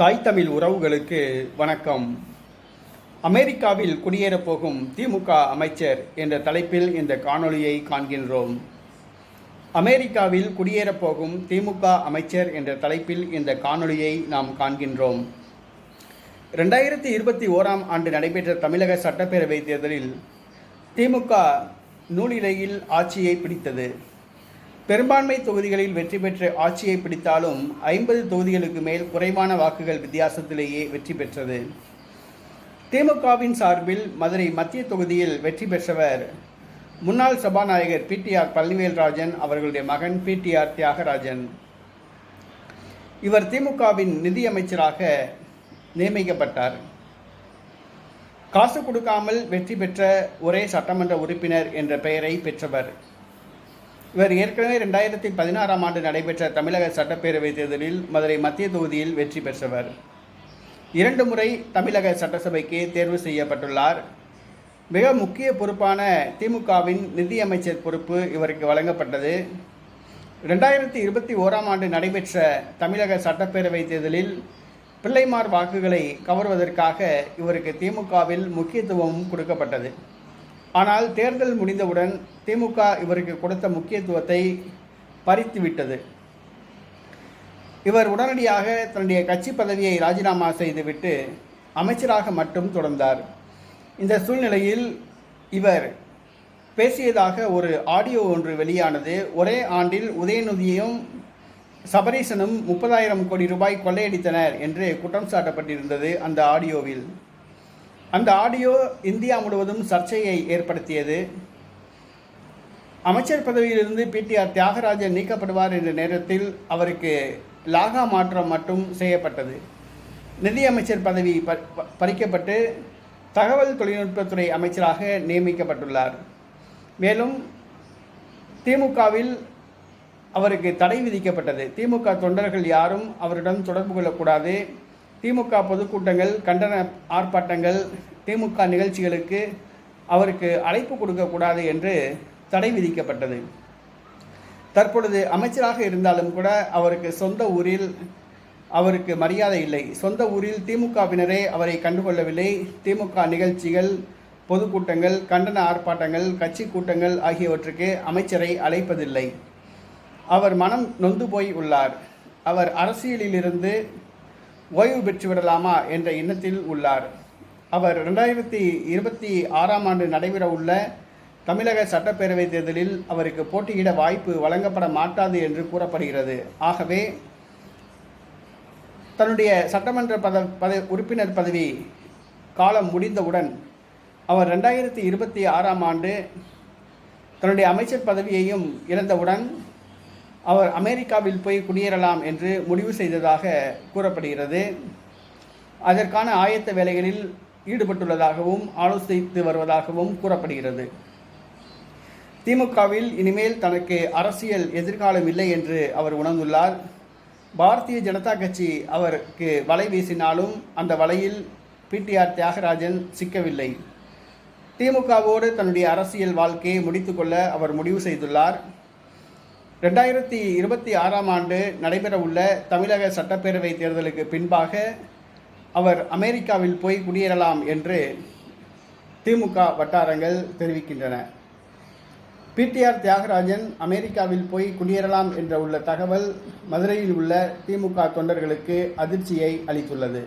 தாய் தமிழ் உறவுகளுக்கு வணக்கம். அமெரிக்காவில் குடியேறப் போகும் திமுக அமைச்சர் என்ற தலைப்பில் இந்த காணொளியை காண்கின்றோம். அமெரிக்காவில் குடியேறப் போகும் திமுக அமைச்சர் என்ற தலைப்பில் இந்த காணொளியை நாம் காண்கின்றோம். ரெண்டாயிரத்தி இருபத்தி ஓராம் ஆண்டு நடைபெற்ற தமிழக சட்டப்பேரவைத் தேர்தலில் திமுக நூலிலையில் ஆட்சியை பிடித்தது. பெரும்பான்மை தொகுதிகளில் வெற்றி பெற்று ஆட்சியை பிடித்தாலும் ஐம்பது தொகுதிகளுக்கு மேல் குறைவான வாக்குகள் வித்தியாசத்திலேயே வெற்றி பெற்றது. திமுகவின் சார்பில் மதுரை மத்திய தொகுதியில் வெற்றி பெற்றவர் முன்னாள் சபாநாயகர் பிடிஆர் பழனிவேல்ராஜன் அவர்களுடைய மகன் பிடிஆர் தியாகராஜன். இவர் திமுகவின் நிதியமைச்சராக நியமிக்கப்பட்டார். காசு கொடுக்காமல் வெற்றி பெற்ற ஒரே சட்டமன்ற உறுப்பினர் என்ற பெயரை பெற்றவர். இவர் ஏற்கனவே ரெண்டாயிரத்தி பதினாறாம் ஆண்டு நடைபெற்ற தமிழக சட்டப்பேரவைத் தேர்தலில் மதுரை மத்திய தொகுதியில் வெற்றி பெற்றவர். இரண்டு முறை தமிழக சட்டசபைக்கு தேர்வு செய்யப்பட்டுள்ளார். மிக முக்கிய பொறுப்பான திமுகவின் நிதியமைச்சர் பொறுப்பு இவருக்கு வழங்கப்பட்டது. ரெண்டாயிரத்தி இருபத்தி ஓராம் ஆண்டு நடைபெற்ற தமிழக சட்டப்பேரவைத் தேர்தலில் பிள்ளைமார் வாக்குகளை கவர்வதற்காக இவருக்கு திமுகவில் முக்கியத்துவம் கொடுக்கப்பட்டது. ஆனால் தேர்தல் முடிந்தவுடன் திமுக இவருக்கு கொடுத்த முக்கியத்துவத்தை பறித்துவிட்டது. இவர் உடனடியாக தன்னுடைய கட்சி பதவியை ராஜினாமா செய்துவிட்டு அமைச்சராக மட்டும் தொடர்ந்தார். இந்த சூழ்நிலையில் இவர் பேசியதாக ஒரு ஆடியோ ஒன்று வெளியானது. ஒரே ஆண்டில் உதயநிதியும் சபரீசனும் முப்பதாயிரம் கோடி ரூபாய் கொள்ளையடித்தனர் என்று குற்றம் சாட்டப்பட்டிருந்தது அந்த ஆடியோவில். அந்த ஆடியோ இந்தியா முழுவதும் சர்ச்சையை ஏற்படுத்தியது. அமைச்சர் பதவியிலிருந்து பிடிஆர் தியாகராஜன் நீக்கப்படுவார் என்ற நேரத்தில் அவருக்கு லாகா மாற்றம் மட்டும் செய்யப்பட்டது. நிதியமைச்சர் பதவி ப- பறிக்கப்பட்டு தகவல் தொழில்நுட்பத்துறை அமைச்சராக நியமிக்கப்பட்டுள்ளார். மேலும் திமுகவில் அவருக்கு தடை விதிக்கப்பட்டது. திமுக தொண்டர்கள் யாரும் அவரிடம் தொடர்பு கொள்ளக்கூடாது. திமுக பொதுக்கூட்டங்கள் கண்டன ஆர்ப்பாட்டங்கள் திமுக நிகழ்ச்சிகளுக்கு அவருக்கு அழைப்பு கொடுக்கக்கூடாது என்று தடை விதிக்கப்பட்டது. தற்பொழுது அமைச்சராக இருந்தாலும் கூட அவருக்கு சொந்த ஊரில் அவருக்கு மரியாதை இல்லை. சொந்த ஊரில் திமுகவினரே அவரை கண்டுகொள்ளவில்லை. திமுக நிகழ்ச்சிகள் பொதுக்கூட்டங்கள் கண்டன ஆர்ப்பாட்டங்கள் கட்சி கூட்டங்கள் ஆகியவற்றுக்கு அமைச்சரை அழைப்பதில்லை. அவர் மனம் நொந்து போய் உள்ளார். அவர் அரசியலிலிருந்து ஓய்வு பெற்றுவிடலாமா என்ற எண்ணத்தில் உள்ளார். அவர் ரெண்டாயிரத்தி இருபத்தி ஆறாம் ஆண்டு நடைபெற உள்ள தமிழக சட்டப்பேரவை தேர்தலில் அவருக்கு போட்டியிட வாய்ப்பு வழங்கப்பட மாட்டாது என்று கூறப்படுகிறது. ஆகவே தன்னுடைய சட்டமன்ற பத பத உறுப்பினர் பதவி காலம் முடிந்தவுடன் அவர் ரெண்டாயிரத்தி இருபத்தி ஆறாம் ஆண்டு தன்னுடைய அமைச்சர் பதவியையும் இழந்தவுடன் அவர் அமெரிக்காவில் போய் குடியேறலாம் என்று முடிவு செய்ததாக கூறப்படுகிறது. அதற்கான ஆயத்த வேலைகளில் ஈடுபட்டுள்ளதாகவும் ஆலோசித்து வருவதாகவும் கூறப்படுகிறது. திமுகவில் இனிமேல் தனக்கு அரசியல் எதிர்காலம் இல்லை என்று அவர் உணர்ந்துள்ளார். பாரதிய ஜனதா கட்சி அவருக்கு வலை வீசினாலும் அந்த வலையில் பிடிஆர் தியாகராஜன் சிக்கவில்லை. திமுகவோடு தன்னுடைய அரசியல் வாழ்க்கையை முடித்துக்கொள்ள அவர் முடிவு செய்துள்ளார். ரெண்டாயிரத்தி இருபத்தி ஆறாம் ஆண்டு நடைபெறவுள்ள தமிழக சட்டப்பேரவை தேர்தலுக்கு பின்பாக அவர் அமெரிக்காவில் போய் குடியேறலாம் என்று திமுக வட்டாரங்கள் தெரிவிக்கின்றன. பிடிஆர் தியாகராஜன் அமெரிக்காவில் போய் குடியேறலாம் என்ற உள்ள தகவல் மதுரையில் உள்ள திமுக தொண்டர்களுக்கு அதிர்ச்சியை அளித்துள்ளது.